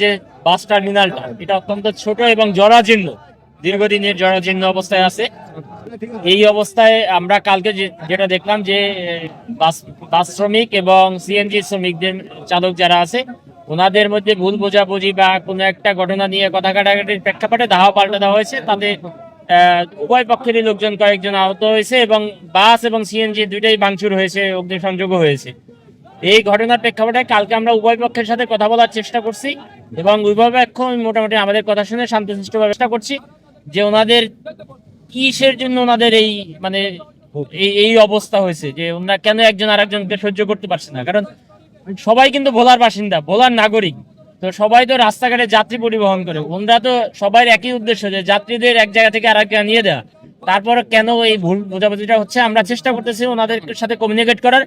যে বাস টার্মিনালটা, এটা অত্যন্ত ছোট এবং জরাজীর্ণ। দীর্ঘদিনের জরাজীর্ণ অবস্থায় আছে। এই অবস্থায় আমরা কালকে যেটা দেখলাম যে, বাস বাস শ্রমিক এবং সিএনজি শ্রমিকদের চালক যারা আছে ওনাদের মধ্যে ভুল বোঝাবুঝি বা কোনো একটা ঘটনা নিয়ে কথা কাটাকাটির প্রেক্ষাপটে ধাওয়া পাল্টে দেওয়া হয়েছে। তাতে উভয় পক্ষেরই লোকজন কয়েকজন আহত হয়েছে এবং বাস এবং সিএনজি দুইটাই ভাঙচুর হয়েছে, অগ্নিসংযোগও হয়েছে। এই ঘটনার প্রেক্ষাপটে কালকে আমরা উভয় পক্ষের সাথে কথা বলার চেষ্টা করছি এবং উভয় পক্ষ মোটামুটি আমাদের কথা শুনে শান্তশিষ্টভাবে চেষ্টা করছি যে ওনাদের কিসের জন্য ওনাদের এই মানে এই অবস্থা হয়েছে, যে ওনারা কেন একজন আরেকজনকে সহ্য করতে পারছে না? কারণ সবাই কিন্তু ভোলার বাসিন্দা, ভোলার নাগরিক। তো সবাই তো রাস্তাঘাটে যাত্রী পরিবহন করে। ওনরা তো সবাই একই উদ্দেশ্য যে যাত্রীদের এক জায়গা থেকে আরেক এক নিয়ে দেওয়া তারপর কেন এই ভুল বোঝাবুঝিটা হচ্ছে? আমরা চেষ্টা করতেছি ওনাদের সাথে কমিউনিকেট করার।